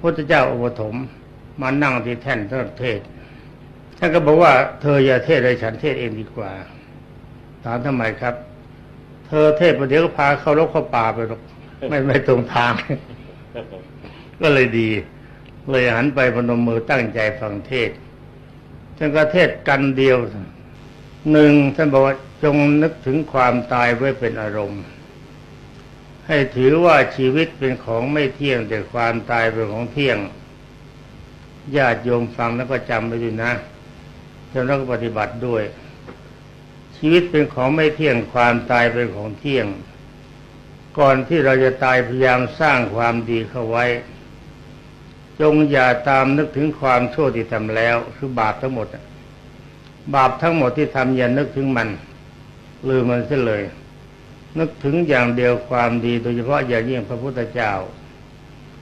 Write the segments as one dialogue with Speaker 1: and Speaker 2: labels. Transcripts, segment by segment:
Speaker 1: พุทธเจ้าอุปถมภ์มานั่งที่แท่นท่านเทศท่านก็บอกว่าเธออย่าเทศเลยฉันเทศเองดีกว่า ถามทำไมครับ เธอเทศประเดี๋ยวก็พาเข้ารกเข้าป่าไปหรอกไม่ไม่ตรงทาง ก็เลยดี เลยหันไปพนมมือตั้งใจฟังเทศท่านก็เทศกันเดียวหนึ่งท่านบอกว่าจงนึกถึงความตายไว้เป็นอารมณ์ ให้ถือว่าชีวิตเป็นของไม่เที่ยงแต่ความตายเป็นของเที่ยงญาติโยมฟังแล้วก็จำไว้ด้วยนะแล้วก็ปฏิบัติด้วย ชีวิตเป็นของไม่เที่ยงความตายเป็นของเที่ยง ก่อนที่เราจะตายพยายามสร้างความดีเข้าไว้ จงอย่าตามนึกถึงความชั่วที่ทำแล้ว คือบาปทั้งหมด บาปทั้งหมดที่ทำอย่านึกถึงมัน ลืมมันเสียเลย นึกถึงอย่างเดียวความดีโดยเฉพาะอย่างยิ่งพระพุทธเจ้า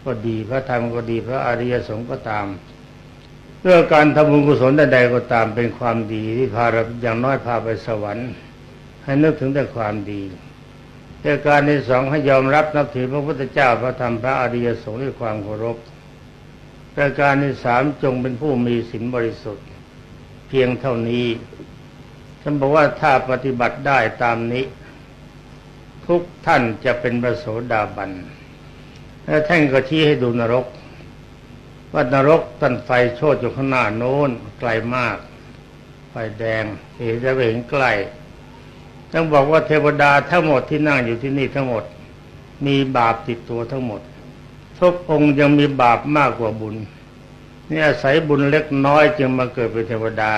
Speaker 1: ก็ดีพระธรรมก็ดีพระอริยสงฆ์ก็ตามเพื่องการทำบุญกุศลใดๆก็ตามเป็นความดีที่พาเราอย่างน้อยพาไปสวรรค์ให้นึกถึงแต่ความดีเรื่องการที่สองให้ยอมรับนับถือพระพุทธเจ้าพระธรรมพระอริยสงฆ์ด้วยความเคารพประการที่สามจงเป็นผู้มีศีลบริสุทธิ์ เพียงเท่านี้ท่านบอกว่าถ้าปฏิบัติได้ตามนี้ ทุกท่านจะเป็นประโสดาบัน แล้วท่านก็ชี้ให้ดูนรก ว่านรกตันไฟโชดอยู่ข้างหน้าโน้นไกลมาก ไฟแดงเห็นจะเห็นใกล้ต้องบอกว่าเทวดาทั้งหมดที่นั่งอยู่ที่นี่ทั้งหมด มีบาปติดตัวทั้งหมดทุกองค์ยังมีบาปมากกว่าบุญนี่อาศัยบุญเล็กน้อยจึงมาเกิดเป็นเทวดา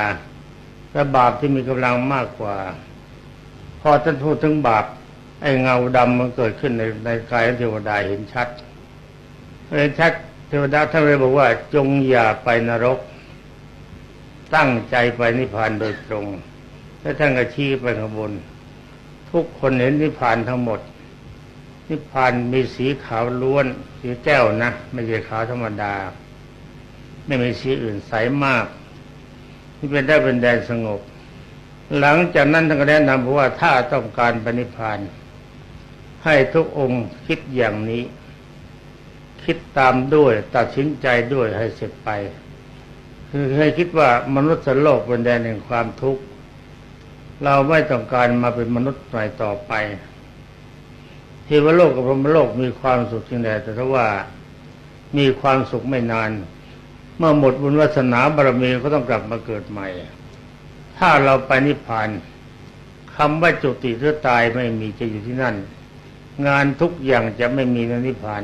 Speaker 1: แต่บาปที่มีกำลังมากกว่า พอท่านพูดถึงบาป ไอ้เงาดำมันเกิดขึ้นในในกายเทวดาเห็นชัดเห็นชัดเทวดาท่านเลยบอกว่า จงอย่าไปนรก ตั้งใจไปนิพพานโดยตรง แล้วท่านก็ชี้ไปข้างบน ทุกคนเห็นนิพพานทั้งหมด นิพพานมีสีขาวล้วน สีแก้วนะ ไม่ใช่ขาวธรรมดา ไม่มีสีอื่นใสมากที่เป็นได้เป็นแดนสงบหลังจากนั้นท่านก็แนะนำว่าถ้าต้องการปณิพาน ให้ทุกองค์คิดอย่างนี้ คิดตามด้วยตัดสินใจด้วยให้เสร็จไป คือให้คิดว่ามนุษย์โลกเป็นแดนแห่งความทุกข์เราไม่ต้องการมาเป็นมนุษย์ใหม่ต่อไปเทวโลกกับพรหมโลกมีความสุขจริงแต่แต่ถ้าว่ามีความสุขไม่นาน เมื่อหมดบุญวาสนาบารมีก็ต้องกลับมาเกิดใหม่ ถ้าเราไปนิพพานคำว่าจุติหรือตายไม่มีจะอยู่ที่นั่น งานทุกอย่างจะไม่มีในนิพพาน